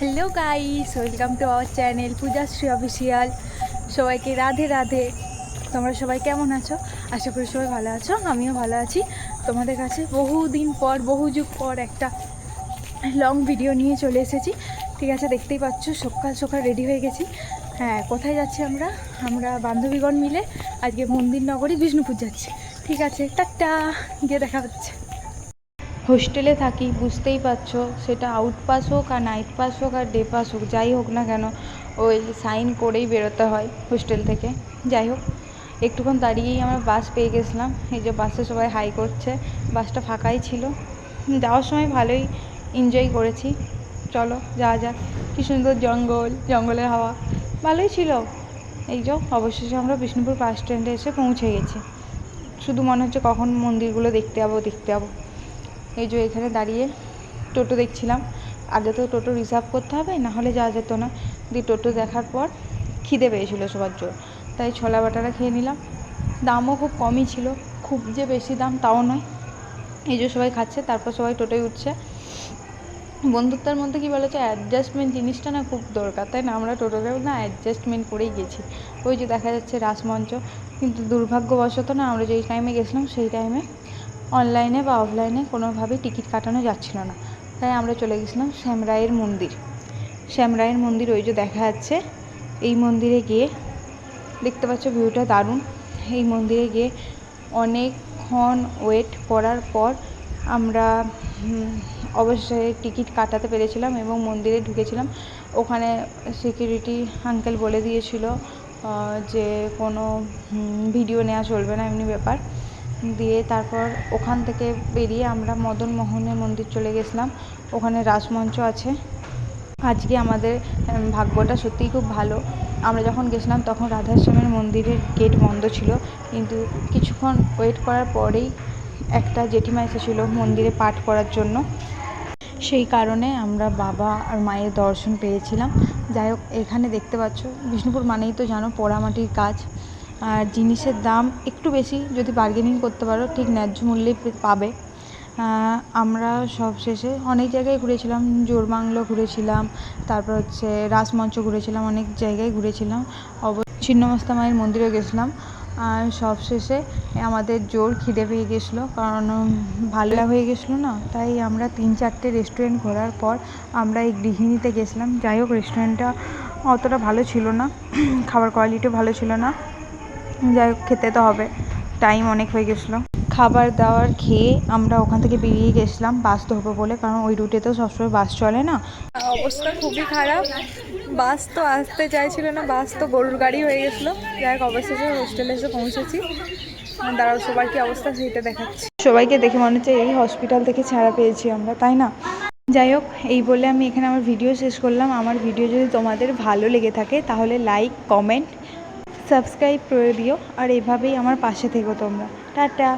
Hello guys welcome to our channel Pujashree official সবাইকে রাধে রাধে। তোমরা সবাই কেমন আছো? আশা করি সবাই ভালো আছো, আমিও ভালো আছি। তোমাদের কাছে বহু দিন পর বহু যুগ পর একটা লং ভিডিও নিয়ে চলে এসেছি। ঠিক আছে, দেখতেই পাচ্ছ, সকাল সকাল রেডি হয়ে গেছি। হ্যাঁ কোথায় যাচ্ছি আমরা? আমরা বান্ধবীগণ মিলে আজকে মন্দির নগরী বিষ্ণুপুর যাচ্ছি। ঠিক আছে, টাটা। গিয়ে দেখা হচ্ছে। হোস্টেলে থাকি, বুঝতেই পারছ, সেটা আউট পাস হোক আর নাইট পাস হোক আর ডে পাস হোক, যাই হোক না কেন, ওই সাইন করেই বেরোতে হয় হোস্টেল থেকে। যাই হোক, একটুক্ষণ দাঁড়িয়েই আমরা বাস পেয়ে গেছিলাম, এই যে বাসে সবাই হাই করছে বাসটা ফাঁকাই ছিল। যাওয়ার সময় ভালোই এনজয় করেছি। চলো, যাওয়া যাক, কী সুন্দর জঙ্গল, জঙ্গলের হাওয়া, ভালোই ছিল। এই যে অবশেষে আমরা বিষ্ণুপুর বাস স্ট্যান্ডে এসে পৌঁছে গেছি। শুধু মনে হচ্ছে কখন মন্দিরগুলো দেখতে যাব দেখতে যাব। এই যে এখানে দাঁড়িয়ে টোটো দেখছিলাম। আগে তো টোটো রিজার্ভ করতে হবে, না হলে যাওয়া যেত না। দিয়ে টোটো দেখার পর খিদে পেয়েছিল সবার জোর। তাই ছোলা বাটারা খেয়ে নিলাম। দামও খুব কমই ছিল, খুব যে বেশি দাম তাও নয়। এই যে সবাই খাচ্ছে, তারপর সবাই টোটোয় উঠছে। বন্ধুত্বের মধ্যে কী বলেছে অ্যাডজাস্টমেন্ট জিনিসটা না খুব দরকার, তাই না? আমরা টোটোতেও না অ্যাডজাস্টমেন্ট করেই গেছি। ওই যে দেখা যাচ্ছে রাসমঞ্চ, কিন্তু দুর্ভাগ্যবশত না আমরা যেই টাইমে গেছিলাম, সেই টাইমে অনলাইনে বা অফলাইনে কোনোভাবেই টিকিট কাটানো যাচ্ছিল না। তাই আমরা চলে গেছিলাম শ্যামরায়ের মন্দির। শ্যামরায়ের মন্দির ওই যে দেখা যাচ্ছে, এই মন্দিরে গিয়ে দেখতে পাচ্ছ ভিউটা দারুণ। এই মন্দিরে গিয়ে অনেকক্ষণ ওয়েট করার পর আমরা অবশ্যই টিকিট কাটাতে পেরেছিলাম এবং মন্দিরে ঢুকেছিলাম। ওখানে সিকিউরিটি আঙ্কেল বলে দিয়েছিল যে কোনো ভিডিও নেওয়া চলবে না, এমনি ব্যাপার। দিয়ে তারপর ওখান থেকে বেরিয়ে আমরা মদন মোহনের মন্দির চলে গেছিলাম। ওখানে রাসমঞ্চ আছে। আজকে আমাদের ভাগ্যটা সত্যিই খুব ভালো। আমরা যখন গেছিলাম তখন রাধাশ্যামের মন্দিরের গেট বন্ধ ছিল। কিন্তু কিছুক্ষণ ওয়েট করার পরেই একটা জেঠিমা এসেছিল মন্দিরে পাঠ করার জন্য। সেই কারণে আমরা বাবা আর মায়ের দর্শন পেয়েছিলাম। যাই হোক, এখানে দেখতে পাচ্ছ, বিষ্ণুপুর মানেই তো জানো পোড়ামাটির কাজ। আর জিনিসের দাম একটু বেশি, যদি বার্গেনিং করতে পারো, ঠিক ন্যায্য মূল্যে পাবে। আমরা সব শেষে অনেক জায়গায় ঘুরেছিলাম, জোরবাংলো ঘুরেছিলাম, তারপর হচ্ছে রাসমঞ্চ ঘুরেছিলাম, অনেক জায়গায় ঘুরেছিলাম। অব ছিন্নমস্তা মায়ের মন্দিরে গেছিলাম। আর সব শেষে আমাদের জোর খিদে পেয়ে গেছিল, কারণ ভালো হয়ে গেছিল না? তাই আমরা তিন চারটে রেস্টুরেন্ট ঘোরার পর আমরা এই গৃহিণীতে গেছিলাম। যাই হোক রেস্টুরেন্টটা অতটা ভালো ছিল না। খাবার কোয়ালিটিও ভালো ছিল না। যাই হোক খেতে তো হবে। টাইম অনেক হয়ে গেছিল। খাবার দাবার খেয়ে আমরা ওখান থেকে বেরিয়ে গেছিলাম বাস ধরবো বলে কারণ ওই রুটে তো সবসময় বাস চলে না। অবস্থা খুবই খারাপ। বাস তো আসতে চাইছিল না বাস তো গরুর গাড়ি হয়ে গেছিল। যাই হোক অবশেষে হোস্টেলে এসে পৌঁছেছি। দাঁড়াও সবার কি অবস্থা সেইটা দেখাচ্ছি। সবাইকে দেখে মনে হচ্ছে এই হসপিটাল থেকে ছাড়া পেয়েছি আমরা তাই না? যাই হোক এই বলে আমি এখানে আমার ভিডিও শেষ করলাম। আমার ভিডিও যদি তোমাদের ভালো লেগে থাকে তাহলে লাইক কমেন্ট সাবস্ক্রাইব করে দিও আর এভাবেই আমার পাশে থেকো তোমরা। টাটা।